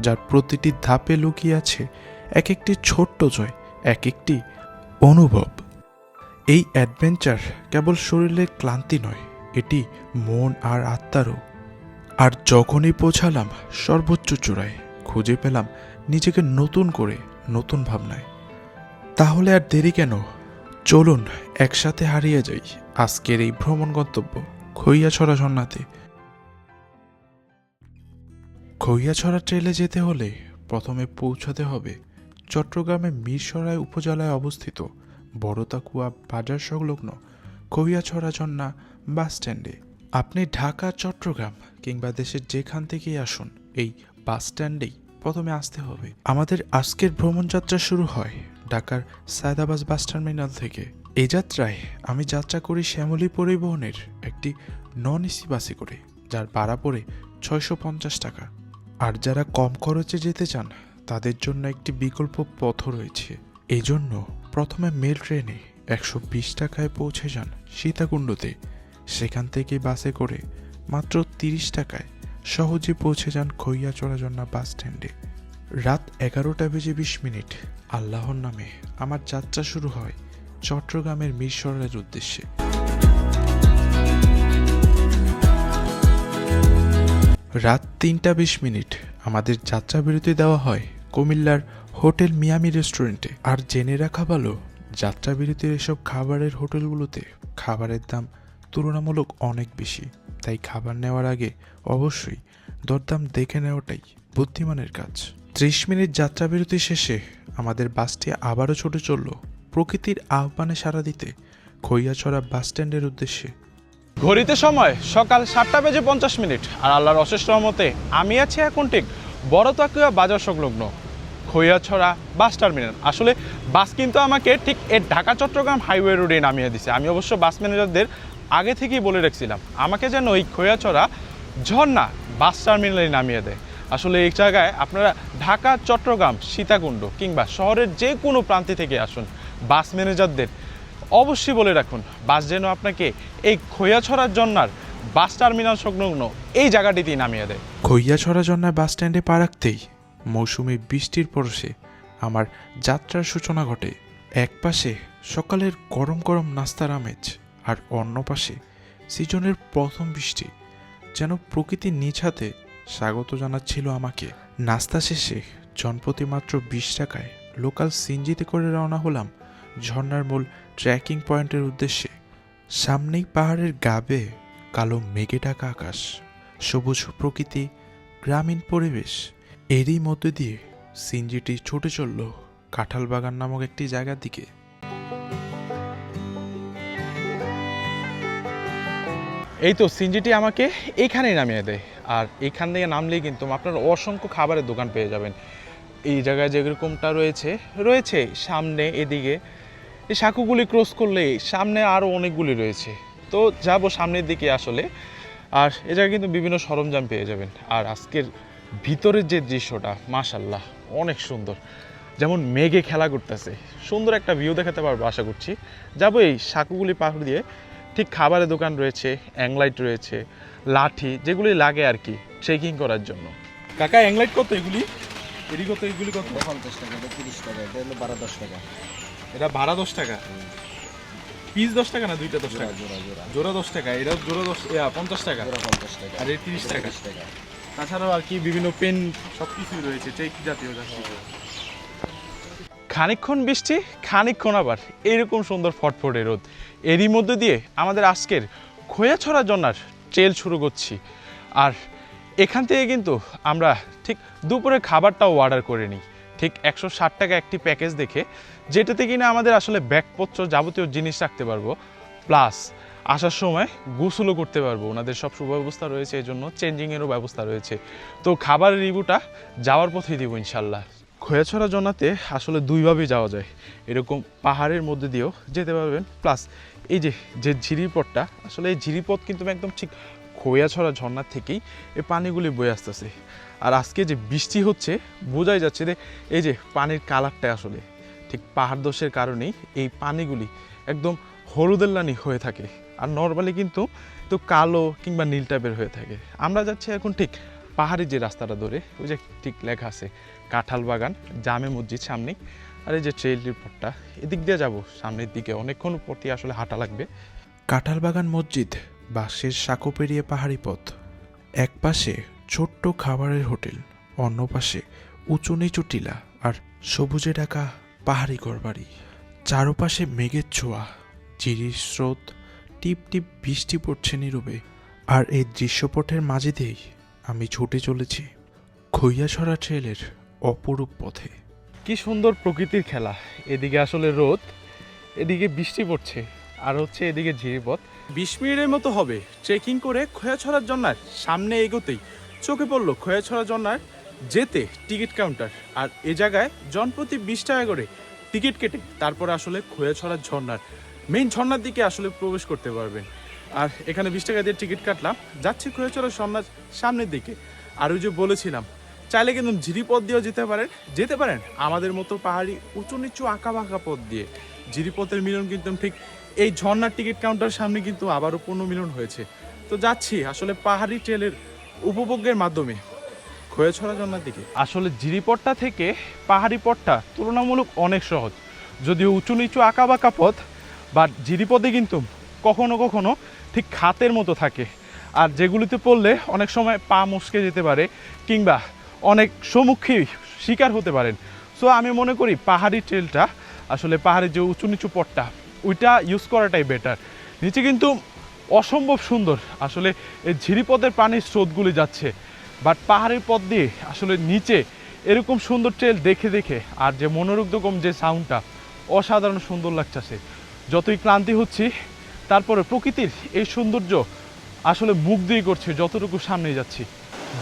যার প্রতিটি ধাপে লুকিয়ে আছে এক একটি ছোট্ট জয় এক একটি অনুভব। এই অ্যাডভেঞ্চার কেবল শরীরের ক্লান্তি নয়, এটি মন আর আত্মারও। আর যখনই পৌঁছালাম সর্বোচ্চ চূড়ায়, খুঁজে পেলাম নিজেকে নতুন করে, নতুন ভাবনায়। তাহলে আর দেরি কেন? চলুন, একসাথে হারিয়ে যাই। আজকের এই ভ্রমণ গন্তব্য খইয়াছড়া ঝর্ণাতে খইয়াছড়া ট্রেলে যেতে হলে প্রথমে পৌঁছাতে হবে চট্টগ্রামের মিরসরাই উপজেলায় অবস্থিত বড়তাকুয়া বাজার সংলগ্ন খইয়াছড়া ঝর্ণা বাস স্ট্যান্ডে। আপনি ঢাকা, চট্টগ্রাম কিংবা দেশের যেখান থেকেই আসুন, এই বাস স্ট্যান্ডেই প্রথমে আসতে হবে। আমাদের আজকের ভ্রমণযাত্রা শুরু হয় ঢাকার সায়দাবাস বাস টার্মিনাল থেকে। এই যাত্রায় আমি যাত্রা করি শ্যামলী পরিবহনের একটি নন এসি বাসে করে, যার ভাড়া পড়ে ছয়শো পঞ্চাশ টাকা। আর যারা কম খরচে যেতে চান, তাদের জন্য একটি বিকল্প পথও রয়েছে। এই জন্য প্রথমে মেল ট্রেনে একশো বিশ টাকায় পৌঁছে যান সীতাকুণ্ডতে। সেখান থেকে বাসে করে মাত্র তিরিশ টাকায় সহজে পৌঁছে যান খইয়াচড়া জন্না বাস স্ট্যান্ডে। রাত এগারোটা বেজে বিশ মিনিট। আল্লাহর নামে আমার যাত্রা শুরু হয় চট্টগ্রামের মিরসরের উদ্দেশ্যে। রাত তিনটা বিশ মিনিট আমাদের যাত্রা বিরতি দেওয়া হয় কুমিল্লার হোটেল মিয়ামি রেস্টুরেন্টে। আর জেনে রাখা ভালো যাত্রা বিরতির এসব খাবারের হোটেলগুলোতে খাবারের দাম তুলনামূলক অনেক বেশি। তাই খাবার নেওয়ার আগে অবশ্যই দরদাম দেখে নেওয়াটাই বুদ্ধিমানের কাজ। ত্রিশ মিনিট যাত্রা বিরতি শেষে আমাদের বাসটি আবারও ছুটে চলল। প্রকৃতির আহ্বানে সাড়া দিতে খৈয়াছড়া বাস স্ট্যান্ডের উদ্দেশ্যে ঘড়িতে সময় সকাল সাতটা বেজে পঞ্চাশ মিনিট। আর আল্লাহর অশেষ রহমতে আমি আছি এখন ঠিক বড় তাকুয়া বাজার সংলগ্ন খৈয়াছড়া বাস টার্মিনাল। আসলে বাস কিন্তু আমাকে ঠিক এর ঢাকা চট্টগ্রাম হাইওয়ে রোডে নামিয়ে দিছে। আমি অবশ্য বাস ম্যানেজারদের আগে থেকেই বলে রেখেছিলাম, আমাকে যেন ওই খৈয়াছড়া ঝর্ণা বাস টার্মিনালে নামিয়ে দেয়। আসলে এই জায়গায় আপনারা ঢাকা, চট্টগ্রাম, সীতাকুণ্ড কিংবা শহরের যে কোনো প্রান্তে থেকে আসুন, বাস ম্যানেজারদের অবশ্যই বলে রাখুন, বাস যেন আপনাকে এই খৈয়াছড়ার জন্নার বাস টার্মিনাল সংলগ্ন এই জায়গাটিতেই নামিয়ে দেয়। খইয়াছড়া জন্নায় বাস স্ট্যান্ডে পা রাখতেই মৌসুমি বৃষ্টির পরশে আমার যাত্রার সূচনা ঘটে। এক পাশে সকালের গরম গরম নাস্তার আমেজ আর অন্য পাশে সিজনের প্রথম বৃষ্টি, যেন প্রকৃতির নিজ হাতে স্বাগত জানাচ্ছিল আমাকে। নাস্তা শেষে জনপ্রতি মাত্র বিশ টাকায় লোকাল সিনজিতে করে রওনা হলাম ঝর্ণার মূল ট্রেকিং পয়েন্টের উদ্দেশ্যে, সামনেই পাহাড়ের গাবে কালো মেঘে ঢাকা আকাশ, সবুজ প্রকৃতি, গ্রামীণ পরিবেশ। এরই মধ্যে দিয়ে সিনজিটি ছুটে চলল কাঁঠাল বাগান নামক একটি জায়গার দিকে। এই তো সিনজিটি আমাকে এইখানেই নামিয়ে দেয়। আর এইখান থেকে নামলেই কিন্তু আপনার অসংখ্য খাবারের দোকান পেয়ে যাবেন। এই জায়গায় যেরকমটা রয়েছে রয়েছে সামনে এদিকে এই সাঁকুগুলি ক্রস করলে সামনে আরও অনেকগুলি রয়েছে। তো যাব সামনের দিকে আসলে। আর এ জায়গায় কিন্তু বিভিন্ন সরঞ্জাম পেয়ে যাবেন। আর আজকের ভিতরের যে দৃশ্যটা মাশাল্লাহ অনেক সুন্দর। যেমন মেঘে খেলা করতেছে। সুন্দর একটা ভিউ দেখাতে পারব, আশা করছি। যাব এই সাঁকুগুলি পাহাড় দিয়ে। ঠিক খাবারের দোকান রয়েছে, অ্যাংলাইট রয়েছে, লাঠি, যেগুলি লাগে আর কি ট্রেকিং করার জন্য। কাকা, অ্যাংলাইট কত এগুলি? এগুলি কত? পঞ্চাশ টাকা তিরিশ টাকা, এটা হলো বারো, দশ টাকা। এটা ভাড়া দশ টাকা। পিস দশ টাকা না দুইটা দশ টাকা? জোড়া জোড়া জোড়া। দশ টাকা এটা জোড়া দশ পঞ্চাশ টাকা। জোড়া পঞ্চাশ টাকা। আর এই তিরিশ টাকা। টাকা। তাছাড়াও আর কি বিভিন্ন পেন সব কিছুই রয়েছে চেক জাতীয় জাতীয়। খানিকক্ষণ বৃষ্টি খানিকক্ষণ আবার এইরকম সুন্দর ফটফটে রোদ। এরই মধ্যে দিয়ে আমাদের আজকের খোয়াছড়া জন্নার ট্রেল শুরু করছি। আর এখান থেকে কিন্তু আমরা ঠিক দুপুরে খাবারটাও অর্ডার করে নিই। ঠিক একশো ষাট টাকা একটি প্যাকেজ দেখে, যেটাতে কিনা আমাদের আসলে ব্যাগপত্র যাবতীয় জিনিস রাখতে পারব, প্লাস আসার সময় গোসলও করতে পারব। ওনাদের সব সুব্যবস্থা রয়েছে এই জন্য চেঞ্জিংয়েরও ব্যবস্থা রয়েছে। তো খাবারের রিভিউটা যাওয়ার পথেই দিব ইনশাল্লাহ। খোয়াছড়া জনাতে আসলে দুইভাবেই যাওয়া যায়। এরকম পাহাড়ের মধ্যে দিয়েও যেতে পারবেন, প্লাস এই যে যে ঝিরিপথটা, আসলে এই ঝিরিপথ কিন্তু একদম ঠিক খোয়াছড়া ঝর্ণার থেকেই এই পানিগুলি বয়ে আসতেছে। আর আজকে যে বৃষ্টি হচ্ছে, বোঝাই যাচ্ছে যে এই যে পানির কালারটা আসলে, ঠিক পাহাড় দোষের কারণেই এই পানিগুলি একদম হলুদেল্লানি হয়ে থাকে। আর নর্মালি কিন্তু তো কালো কিংবা নীল টাইপের হয়ে থাকে। আমরা যাচ্ছি এখন ঠিক পাহাড়ি যে রাস্তাটা ধরে, ওই যে ঠিক লেখা আছে, কাঁঠাল বাগান, জামে মসজিদ সামনে। আর এই যে ট্রেল রিপোর্টটা এদিক দিয়ে যাব, সামনের দিকে অনেকক্ষণ পথে আসলে হাঁটা লাগবে। কাঁঠালবাগান মসজিদ বাঁশের সাঁকো পেরিয়ে পাহাড়ি পথ। এক পাশে ছোট্ট খাবারের হোটেল, অন্য পাশে উঁচু নিচু টিলা আর সবুজে ঢাকা পাহাড়ি ঘরবাড়ি। চারপাশে মেঘের ছোঁয়া, চিরির স্রোত, টিপ টিপ বৃষ্টি পড়ছে নীরবে। আর এই দৃশ্যপটের মাঝে দিয়েই আমি ছুটে চলেছি খৈয়াছড়া ট্রেলের অপরূপ পথে। কি সুন্দর প্রকৃতির খেলা। এদিকে আসলে রোদ, এদিকে বৃষ্টি পড়ছে, আর হচ্ছে এদিকে ঝিরিপথ। বিশ মিনিটের মতো হবে। ট্রেকিং করে খোয়াছড়ার জন্নার সামনে এগোতেই চোখে পড়ল খোয়াছড়া জন্নার যেতে টিকিট কাউন্টার। আর এ জায়গায় জনপ্রতি বিশ টাকা করে টিকিট কেটে তারপরে আসলে খোয়াছড়ার ঝর্ণার মেইন ঝর্নার দিকে আসলে প্রবেশ করতে পারবেন। আর এখানে বিশ টাকা দিয়ে টিকিট কাটলাম, যাচ্ছি খোয়াছড়া ঝর্ণার সামনের দিকে। আর ওই যে বলেছিলাম, চাইলে কিন্তু ঝিরিপথ দিয়েও যেতে পারেন যেতে পারেন। আমাদের মতো পাহাড়ি উঁচু নিচু আঁকা বাঁকা পথ দিয়ে। ঝিরিপথের মিলন কিন্তু ঠিক এই ঝর্ণার টিকিট কাউন্টার সামনে কিন্তু আবারও পুনর্মিলন হয়েছে। তো যাচ্ছি আসলে পাহাড়ি ট্রেলের উপভোগের মাধ্যমে। খোয়াছড়া ঝর্ণার দিকে। আসলে জিরিপথটা থেকে পাহাড়ি পথটা তুলনামূলক অনেক সহজ। যদিও উঁচু নিচু আঁকা বাঁকা পথ বা জিরিপথে কিন্তু কখনো কখনো ঠিক খাতের মতো থাকে। আর যেগুলিতে পড়লে অনেক সময় পা মুসকে যেতে পারে, কিংবা অনেক সম্মুখীন শিকার হতে পারেন। সো আমি মনে করি পাহাড়ি ট্রেলটা আসলে পাহাড়ের যে উঁচু নিচু পথটা ওইটা ইউজ করাটাই বেটার নিচে কিন্তু অসম্ভব সুন্দর। আসলে এই ঝিরিপথের পানির স্রোতগুলি যাচ্ছে বাট পাহাড়ের পথ দিয়ে আসলে নিচে এরকম সুন্দর ট্রেল দেখে দেখে আর যে মনোরুগ্ধকম যে সাউন্ডটা অসাধারণ সুন্দর লাগছে যতই ক্লান্তি হচ্ছি, তারপরে প্রকৃতির এই সৌন্দর্য আসলে মুখ দিয়ে করছে যতটুকু সামনে যাচ্ছি।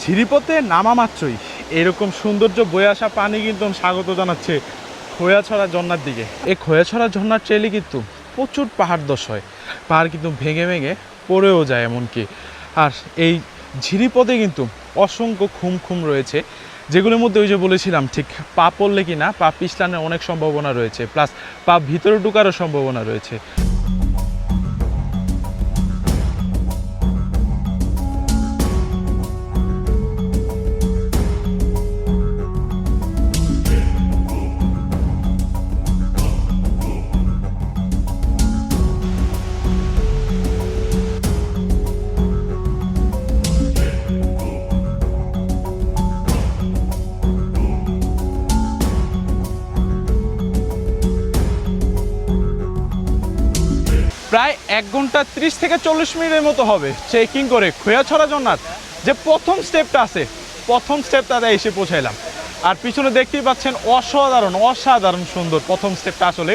ঝিরিপথে নামা মাত্রই এরকম সৌন্দর্য বয়ে আসা পানি কিন্তু স্বাগত জানাচ্ছে খোয়াছড়া ঝর্ণার দিকে। এই খোয়াছড়া ঝর্ণার ট্রেলে কিন্তু প্রচুর পাহাড় দশ হয়। পাহাড় কিন্তু ভেঙে ভেঙে পড়েও যায় এমনকি। আর এই ঝিরিপথে কিন্তু অসংখ্য খুম খুম রয়েছে, যেগুলোর মধ্যে ওই যে বলেছিলাম, ঠিক পা পড়লে কি না পা পিছলানোর অনেক সম্ভাবনা রয়েছে, প্লাস পা ভিতরে ঢুকারও সম্ভাবনা রয়েছে। প্রায় এক ঘণ্টা ত্রিশ থেকে চল্লিশ মিনিটের মতো হবে চেকিং করে। খোয়াছড়া জন্নাথ যে প্রথম স্টেপটা আছে, প্রথম স্টেপটাতে এসে পৌঁছাইলাম। আর পিছনে দেখতেই পাচ্ছেন অসাধারণ অসাধারণ সুন্দর প্রথম স্টেপটা আসলে।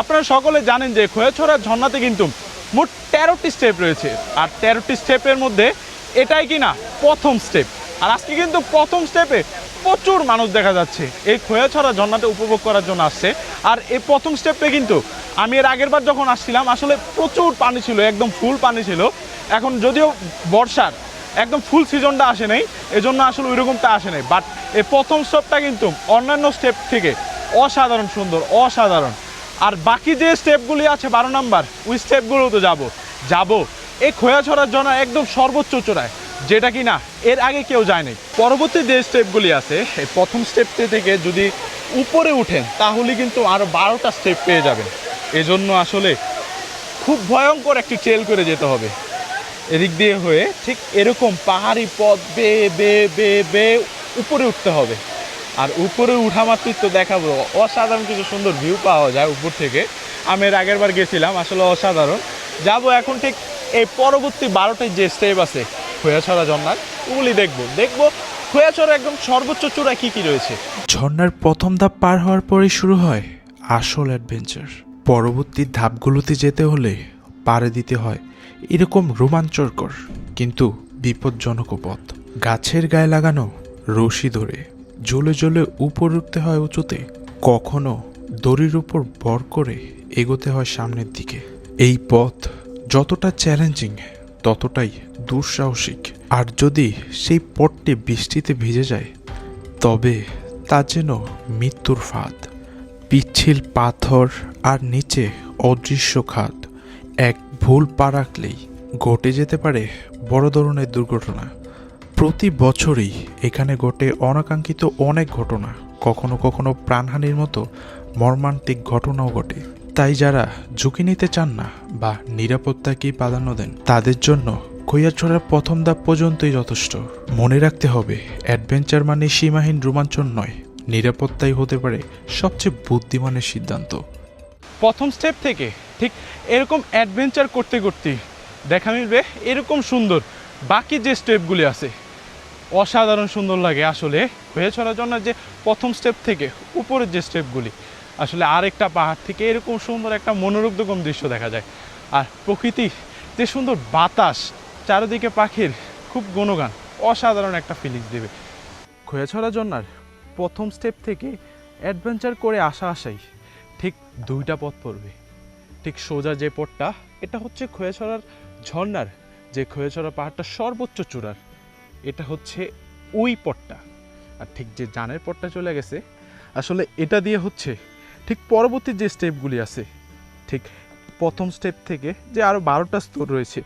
আপনারা সকলে জানেন যে খোয়াছড়া ঝর্ণাতে কিন্তু মোট তেরোটি স্টেপ রয়েছে। আর তেরোটি স্টেপের মধ্যে এটাই কি না প্রথম স্টেপ। আর আজকে কিন্তু প্রথম স্টেপে প্রচুর মানুষ দেখা যাচ্ছে। এই খোয়াছড়া ঝর্ণাটা উপভোগ করার জন্য আসছে। আর এই প্রথম স্টেপে কিন্তু আমি এর আগের বার যখন আসছিলাম, আসলে প্রচুর পানি ছিল, একদম ফুল পানি ছিল। এখন যদিও বর্ষার, একদম ফুল সিজনটা আসে নাই, এজন্য আসলে ওইরকমটা আসে নাই। বাট এই প্রথম স্টেপটা কিন্তু অন্যান্য স্টেপ থেকে অসাধারণ সুন্দর, অসাধারণ। আর বাকি যে স্টেপগুলি আছে বারো নাম্বার, ওই স্টেপগুলো তো যাব। যাব এই খোয়া ছড়ার জন্য একদম সর্বোচ্চ চূড়ায়, যেটা কি না এর আগে কেউ যায়নি। পরবর্তী যে স্টেপগুলি আছে, এই প্রথম স্টেপটি থেকে যদি উপরে উঠেন, তাহলে কিন্তু আরও বারোটা স্টেপ পেয়ে যাবেন। এজন্য আসলে খুব ভয়ঙ্কর একটি ট্রেল করে যেতে হবে। এদিক দিয়ে হয়ে ঠিক এরকম পাহাড়ি পথ বে বে বে বে উপরে উঠতে হবে। আর উপরে উঠা মাত্রই তো দেখাবো, অসাধারণ কিছু সুন্দর ভিউ পাওয়া যায় উপর থেকে। আমি এর আগের বার গেছিলাম, আসলে অসাধারণ। যাব এখন ঠিক এই পরবর্তী বারোটি যে স্টেপ আছে, খোয়াছড়া জন্নার ওগুলি দেখব। দেখব খোয়াছড়া একদম সর্বোচ্চ চূড়ায় কী কী রয়েছে। ঝর্ণার প্রথম ধাপ পার হওয়ার পরেই শুরু হয় আসল অ্যাডভেঞ্চার পরবর্তী ধাপগুলোতে যেতে হলে পাড়ে দিতে হয়। এরকম রোমাঞ্চকর কিন্তু বিপজ্জনক পথ। গাছের গায়ে লাগানো রশি ধরে জ্বলে জ্বলে উপর উঠতে হয় উঁচুতে, কখনো দড়ির উপর ভর করে এগোতে হয় সামনের দিকে। এই পথ যতটা চ্যালেঞ্জিং ততটাই দুঃসাহসিক। আর যদি সেই পথটি বৃষ্টিতে ভিজে যায়, তবে তা যেন মৃত্যুর ফাঁদ। পিচ্ছিল পাথর আর নিচে অদৃশ্য খাদ। এক ভুল পা রাখলেই ঘটে যেতে পারে বড় ধরনের দুর্ঘটনা। প্রতি বছরই এখানে ঘটে অনাকাঙ্ক্ষিত অনেক ঘটনা। কখনো কখনো প্রাণহানির মতো মর্মান্তিক ঘটনাও ঘটে। তাই যারা ঝুঁকি নিতে চান না বা নিরাপত্তাকেই প্রাধান্য দেন, তাদের জন্য কৈয়াছড়ার প্রথম ধাপ পর্যন্তই যথেষ্ট। মনে রাখতে হবে, অ্যাডভেঞ্চার মানে সীমাহীন রোমাঞ্চন নয় নিরাপত্তাই হতে পারে সবচেয়ে বুদ্ধিমানের সিদ্ধান্ত। প্রথম স্টেপ থেকে ঠিক এরকম অ্যাডভেঞ্চার করতে করতে দেখা মিলবে এরকম সুন্দর বাকি যে স্টেপগুলি আছে, অসাধারণ সুন্দর লাগে আসলে হয়ে ছড়ার জন্য যে প্রথম স্টেপ থেকে উপরের যে স্টেপগুলি আসলে আরেকটা পাহাড় থেকে এরকম সুন্দর একটা মনোরুগ্ধকম দৃশ্য দেখা যায়। আর প্রকৃতি যে সুন্দর বাতাস, চারিদিকে পাখির খুব গুণগান, অসাধারণ একটা ফিলিংস দেবে। খোয়াছড়া জন্নার প্রথম স্টেপ থেকে অ্যাডভেঞ্চার করে আসা আসাই। ঠিক দুইটা পথ পড়বে। ঠিক সোজা যে পথটা, এটা হচ্ছে খোয়াছড়ার ঝর্নার যে খোয়াছড়া পাহাড়টা সর্বোচ্চ চূড়ার। এটা হচ্ছে ওই পথটা। আর ঠিক যে জানের পথটা চলে গেছে, আসলে এটা দিয়ে হচ্ছে ঠিক পরবর্তী যে স্টেপগুলি আছে, ঠিক প্রথম স্টেপ থেকে যে আরও বারোটা স্তর রয়েছে,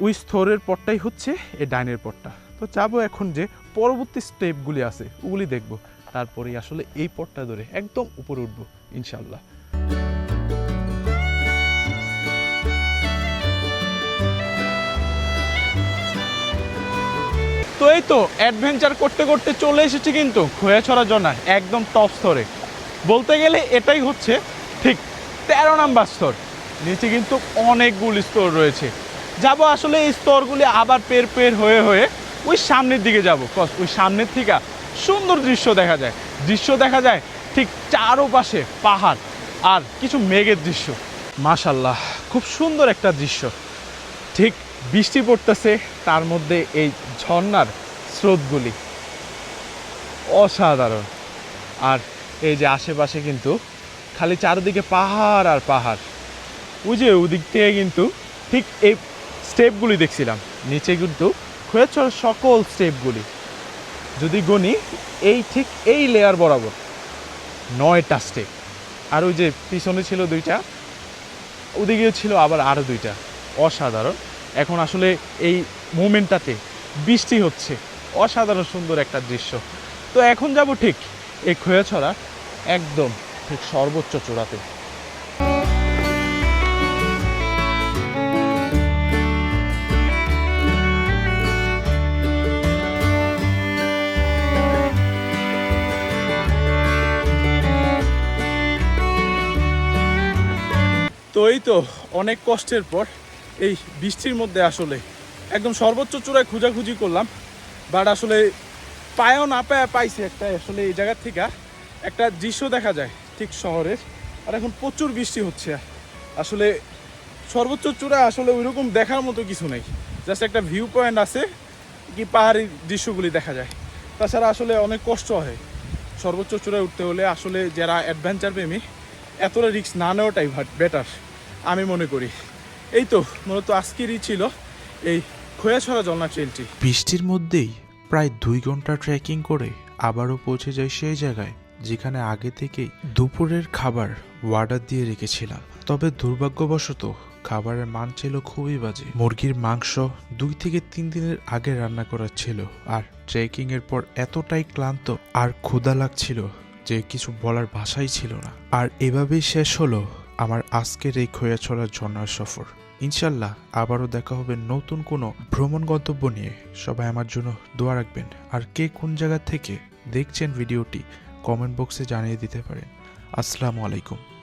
ওই স্তরের পথটাই হচ্ছে এই ডাইনের পথটা। তো যাব এখন যে পরবর্তী স্টেপগুলি আছে, ওগুলি দেখব। তারপরেই আসলে এই পথটা ধরে একদম উপরে উঠবো ইনশাল্লাহ তো এই তো অ্যাডভেঞ্চার করতে করতে চলে এসেছি কিন্তু খোয়াছড়া জনার একদম টপ স্তরে বলতে গেলে এটাই হচ্ছে ঠিক তেরো নাম্বার স্তর নিচে কিন্তু অনেকগুলি স্তর রয়েছে। যাব আসলে এই স্তরগুলি আবার পের পের হয়ে হয়ে ওই সামনের দিকে যাব কস ওই সামনের থেকে সুন্দর দৃশ্য দেখা যায়। দৃশ্য দেখা যায় ঠিক চারোপাশে পাহাড় আর কিছু মেঘের দৃশ্য। মাশাল্লাহ খুব সুন্দর একটা দৃশ্য। ঠিক বৃষ্টি পড়তেছে, তার মধ্যে এই ঝর্ণার স্রোতগুলি। অসাধারণ। আর এই যে আশেপাশে কিন্তু খালি চারিদিকে পাহাড় আর পাহাড়। ওই যে ওদিক থেকে কিন্তু ঠিক এই স্টেপগুলি দেখছিলাম। নিচে কিন্তু খোয়াছড়ার সকল স্টেপগুলি। যদি গণি, এই ঠিক এই লেয়ার বরাবর নয়টা স্টেপ আর ওই যে পিছনে ছিল দুইটা ওদিকেও ছিল আবার আরও দুইটা। অসাধারণ। এখন আসলে এই মোমেন্টটাতে বৃষ্টি হচ্ছে। অসাধারণ সুন্দর একটা দৃশ্য। তো এখন যাব ঠিক এই খোয়াছড়া একদম ঠিক সর্বোচ্চ চূড়াতে। তো এই তো অনেক কষ্টের পর এই বৃষ্টির মধ্যে আসলে একদম সর্বোচ্চ চূড়ায় খোঁজাখুঁজি করলাম বাট আসলে পায়ও না পায়, পাইছি একটা আসলে এই জায়গার থেকে। একটা দৃশ্য দেখা যায় ঠিক শহরের, আর এখন প্রচুর বৃষ্টি হচ্ছে। আসলে সর্বোচ্চ চূড়ায় আসলে ওইরকম দেখার মতো কিছু নেই। জাস্ট একটা ভিউ পয়েন্ট আছে কি পাহাড়ি দৃশ্যগুলি দেখা যায়। তাছাড়া আসলে অনেক কষ্ট হয়। সর্বোচ্চ চূড়ায় উঠতে হলে আসলে যারা অ্যাডভেঞ্চার প্রেমী এতটা রিস্ক না নেওয়াটাই বেটার আমি মনে করি। এই তো, মূলত আজকেরই ছিল এই খোয়াছড়া জলনা ট্রেনটি বৃষ্টির মধ্যেই প্রায় দুই ঘণ্টা ট্রেকিং করে আবারও পৌঁছে যায় সেই জায়গায় যেখানে আগে থেকেই দুপুরের খাবার ওয়ার্ডার দিয়ে রেখেছিলাম। তবে দুর্ভাগ্যবশত খাবারের মান ছিল খুবই বাজে। মুরগির মাংস দুই থেকে তিন দিনের আগে রান্না করা ছিল, আর ট্রেকিং এর পর এতটাই ক্লান্ত আর ক্ষুধা লাগছিল যে কিছু বলার ভাষাই ছিল না। আর এভাবেই শেষ হলো আমার আজকের এই খোয়াছড়া ঝর্ণার সফর। ইনশাল্লাহ আবারও দেখা হবে নতুন কোনো ভ্রমণ গন্তব্য নিয়ে। সবাই আমার জন্য দোয়া রাখবেন। আর কে কোন জায়গা থেকে দেখছেন ভিডিওটি কমেন্ট বক্সে জানিয়ে দিতে পারেন। আসসালামু আলাইকুম।